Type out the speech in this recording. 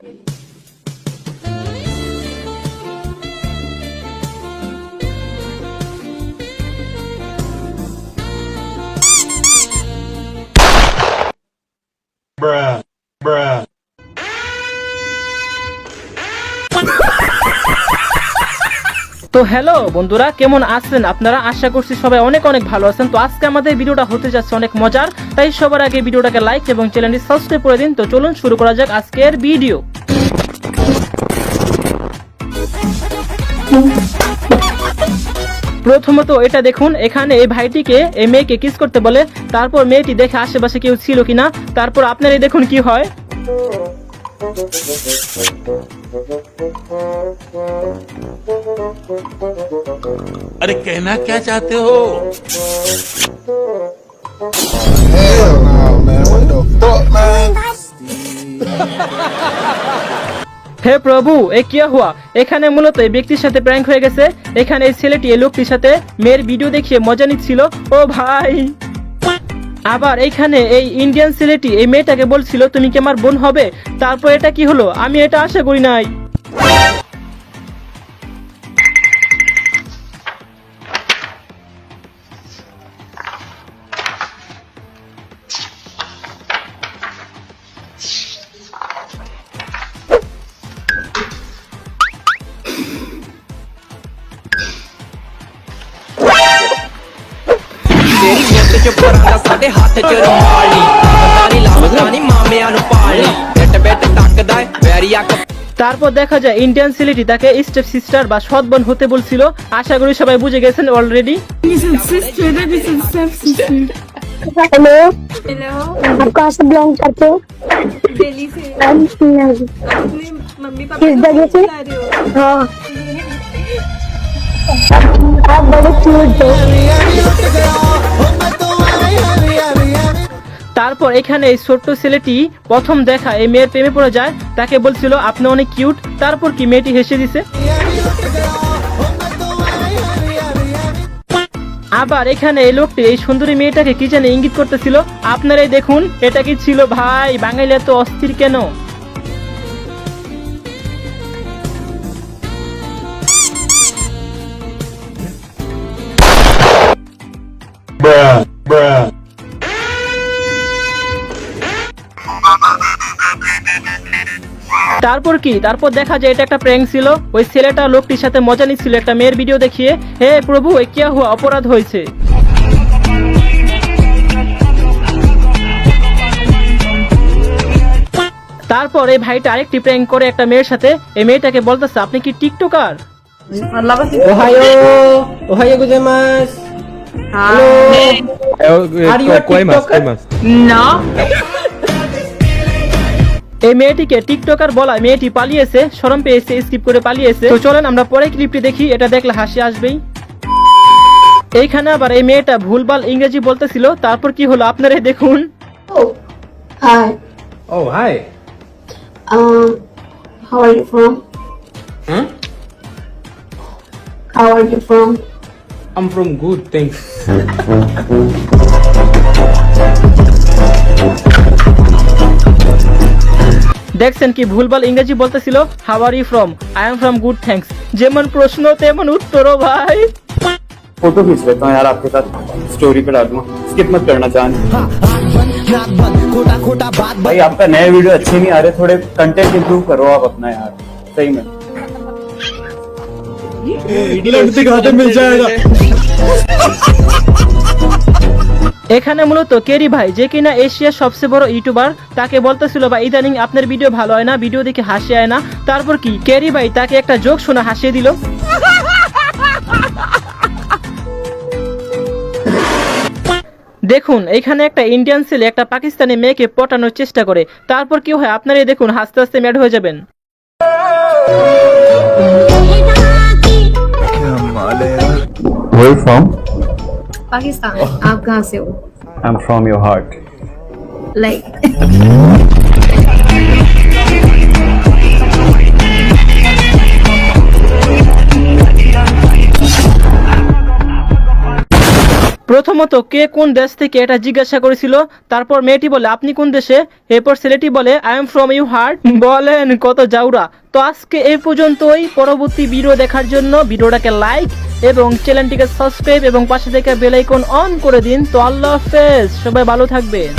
তো হ্যালো বন্ধুরা, কেমন আছেন? আপনারা আশা করছি সবাই অনেক অনেক ভালো আছেন। তো আজকে আমাদের ভিডিওটা হতে যাচ্ছে অনেক মজার, তাই সবার আগে ভিডিওটাকে লাইক এবং চ্যানেলটি সাবস্ক্রাইব করে দিন। তো চলুন শুরু করা যাক আজকের ভিডিও প্রথমত এটা দেখুন, এখানে এই ভাইটিকে, এই মেয়েকে কিস করতে বলে, তারপর মেয়েটি দেখে আশেপাশে কেউ ছিল কিনা, তারপর আপনার এই দেখুন কি হয়? আরে, কেনা, কে চাতে হো? হে প্রভু, এ কি হুয়া এখানে মূলত এই ব্যক্তির সাথে প্র্যাঙ্ক হয়ে গেছে। এখানে এই ছেলেটি, এই লোকটির সাথে মেয়ের ভিডিও দেখিয়ে মজা নিচ্ছিল। ও ভাই! আবার এইখানে এই ইন্ডিয়ান ছেলেটি, এই মেয়েটাকে বলছিল, তুমি কি আমার বোন হবে? তারপর এটা কি হলো? আমি এটা আশা করি নাই। ਤੇਰੀ ਮੁੱਠ ਚ ਪਰਾਂਦਾ ਸਾਡੇ ਹੱਥ ਚ ਰੁਮਾਲੀ ਪਤਾ ਨਹੀਂ ਲੱਭਦਾ ਨਹੀਂ ਮਾਮਿਆਂ ਨੂੰ ਪਾਲੀ ਬਿੱਟ ਬਿੱਟ ਤੱਕਦਾ ਏ, ਵੈਰੀ ਅੱਖ তারপর দেখা যায় ইন্ডিয়ান ছেলেটি তাকে স্টেপ সিস্টার বা সৎ বোন হতে বলছিল আশা করি সবাই বুঝে গেছেন already This is sister, that is a step sister. Hello hello आप कहाँ से बिलोंग करते हो दिल्ली से हम अपने मम्मी पापा किस को जगह से? बुला रहे हो हाँ आप बड़े क्यूट हो তারপর এখানে এই ছোট্ট ছেলেটি প্রথম দেখা, এই মেয়ের প্রেমে পড়ে যায়। তাকে বলছিল, আপনি অনেক কিউট। তারপর কি মেয়েটি হেসে দিছে? আবার এখানে এই লোকটি, এই সুন্দরী মেয়েটাকে কি জানে ইঙ্গিত করতেছিল, আপনারাই দেখুন, এটা কি ছিল ভাই? বাঙালি এত অস্থির কেন? তারপর কি? তারপর দেখা যায় এটা একটা প্র্যাঙ্ক ছিল। ওই ছেলেটা লোকটির সাথে মজা নিচ্ছিল। একটা মেয়ের ভিডিও দেখিয়ে হে প্রভু এ কিয়া হুয়া অপরাধ হয়েছে? তারপর এই ভাইটা আরেকটি প্র্যাঙ্ক করে একটা মেয়ের সাথে। এই মেয়েটাকে বলতেছে আপনি কি টিকটকার? TikToker? এই মেয়েটিকে টিকটকার বলা মেয়েটি পালিয়েছে শরম পেয়েছে স্কিপ করে পালিয়েছে তো চলেন আমরা পরে ক্লিপটি দেখি এটা দেখলে হাসি আসবেই এইখানে আবার এই মেয়েটা ভুলভাল ইংরেজি বলতেছিল তারপর কি হলো আপনারাই দেখুন Hi hi. how are you from Huh? how are you from I'm from good, thanks. দেখছেন কি ভুলভাল ইংরেজি বলতেছিল how are you from I am from good thanks যেমন প্রশ্ন তেমন উত্তরও ভাই फोटो खींच लेता हूँ यार आपके साथ स्टोरी पे डाल दूंगा स्किप मत करना चांद भाई आपका नए वीडियो अच्छे नहीं आ रहे थोड़े कंटेंट इंप्रूव करो आप अपना यार सही में दिखाते मिल जाएगा এখানে মূলত কেরি ভাই যে কিনা এশিয়ার সবচেয়ে বড় ইউটিউবার তাকে বলতেছিল বা ইদানিং আপনার ভিডিও ভালো হয় না ভিডিও দেখে হাসি হয় না। তারপর কি কেরি ভাই তাকে একটা জোক শোনা হাসিয়ে দিল। দেখুন এখানে একটা ইন্ডিয়ান ছেলে একটা পাকিস্তানি মেয়েকে পটানোর চেষ্টা করে। তারপর কি হয় আপনারাই দেখুন হাসতে হাসতে ম্যাড হয়ে যাবেন। Where from? पाकिस्तान आप कहाँ से हो? I am from your heart like প্রথমত কে কোন দেশ থেকে এটা জিজ্ঞাসা করেছিল? তারপর মেয়েটি বলে, আপনি কোন দেশে? এরপর ছেলেটি বলে I am from you heart বলেন কত জাউরা। তো আজকে এই পর্যন্তই। পরবর্তী ভিডিও দেখার জন্য ভিডিওটাকে লাইক এবং চ্যানেলটিকে সাবস্ক্রাইব এবং পাশে থেকে বেলাইকন অন করে দিন। তো আল্লাহ হাফেজ। সবাই ভালো থাকবেন।